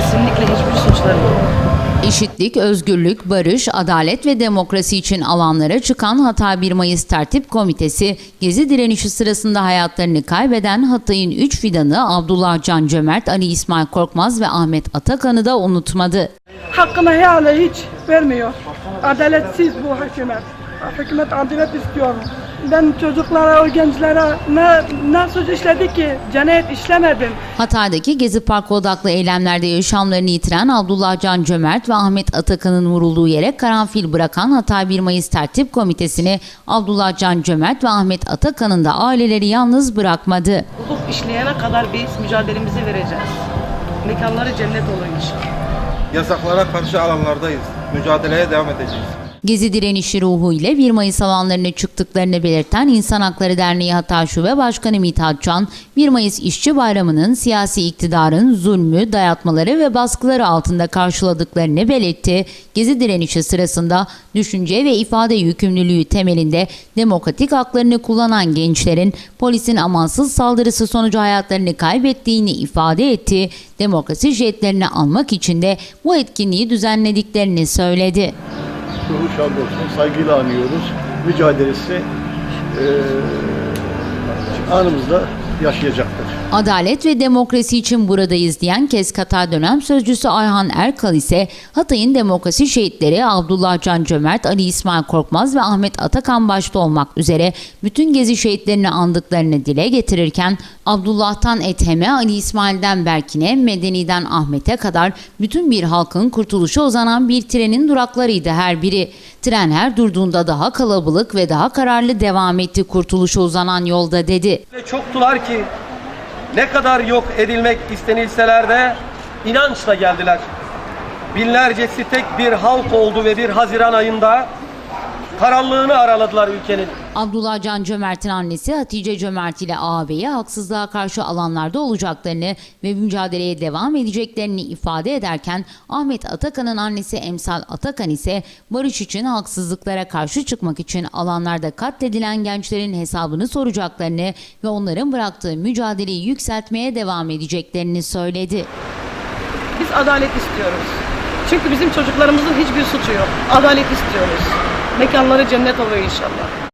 Kesinlikle hiçbir suçları yok. Eşitlik, özgürlük, barış, adalet ve demokrasi için alanlara çıkan Hatay 1 Mayıs Tertip Komitesi, Gezi direnişi sırasında hayatlarını kaybeden Hatay'ın 3 fidanı Abdullah Can Cömert, Ali İsmail Korkmaz ve Ahmet Atakan'ı da unutmadı. Hakkını helali hiç vermiyor. Adaletsiz bu hükümet. Hükümet adalet istiyor. Ben çocuklara, o gençlere ne, ne suç işledi ki? Cenayet işlemedim. Hatay'daki Gezi Parkı odaklı eylemlerde yaşamlarını yitiren Abdullah Can Cömert ve Ahmet Atakan'ın vurulduğu yere karanfil bırakan Hatay 1 Mayıs Tertip Komitesi'ni Abdullah Can Cömert ve Ahmet Atakan'ın da aileleri yalnız bırakmadı. Hukuk işleyene kadar biz mücadelemizi vereceğiz. Mekanları cennet olur inşallah. Yasaklara karşı alanlardayız. Mücadeleye devam edeceğiz. Gezi direnişi ruhu ile 1 Mayıs alanlarına çıktıklarını belirten İnsan Hakları Derneği Hatay Şube Başkanı Mithat Can, 1 Mayıs İşçi Bayramı'nın siyasi iktidarın zulmü, dayatmaları ve baskıları altında karşıladıklarını belirtti. Gezi direnişi sırasında düşünce ve ifade yükümlülüğü temelinde demokratik haklarını kullanan gençlerin polisin amansız saldırısı sonucu hayatlarını kaybettiğini ifade etti. Demokrasi jetlerini almak için de bu etkinliği düzenlediklerini söyledi. Ruhu şad olsun. Saygıyla anıyoruz. Mücadelesi eee anımızda yaşayacaktır. Adalet ve demokrasi için buradayız diyen KES Katar dönem sözcüsü Ayhan Erkal ise Hatay'ın demokrasi şehitleri Abdullah Can Cömert, Ali İsmail Korkmaz ve Ahmet Atakan başta olmak üzere bütün gezi şehitlerini andıklarını dile getirirken Abdullah'tan Ethem'e, Ali İsmail'den Berkin'e, Medeni'den Ahmet'e kadar bütün bir halkın kurtuluşa uzanan bir trenin duraklarıydı her biri. Tren her durduğunda daha kalabalık ve daha kararlı devam etti kurtuluşa uzanan yolda dedi. Çoktular ki ne kadar yok edilmek istenilseler de inançla geldiler. Binlercesi tek bir halk oldu ve bir Haziran ayında karanlığını araladılar ülkenin. Abdullah Can Cömert'in annesi Hatice Cömert ile ağabeyi haksızlığa karşı alanlarda olacaklarını ve mücadeleye devam edeceklerini ifade ederken Ahmet Atakan'ın annesi Emsal Atakan ise barış için haksızlıklara karşı çıkmak için alanlarda katledilen gençlerin hesabını soracaklarını ve onların bıraktığı mücadeleyi yükseltmeye devam edeceklerini söyledi. Biz adalet istiyoruz. Çünkü bizim çocuklarımızın hiçbir suçu yok. Adalet istiyoruz. Mekanları cennet olur inşallah.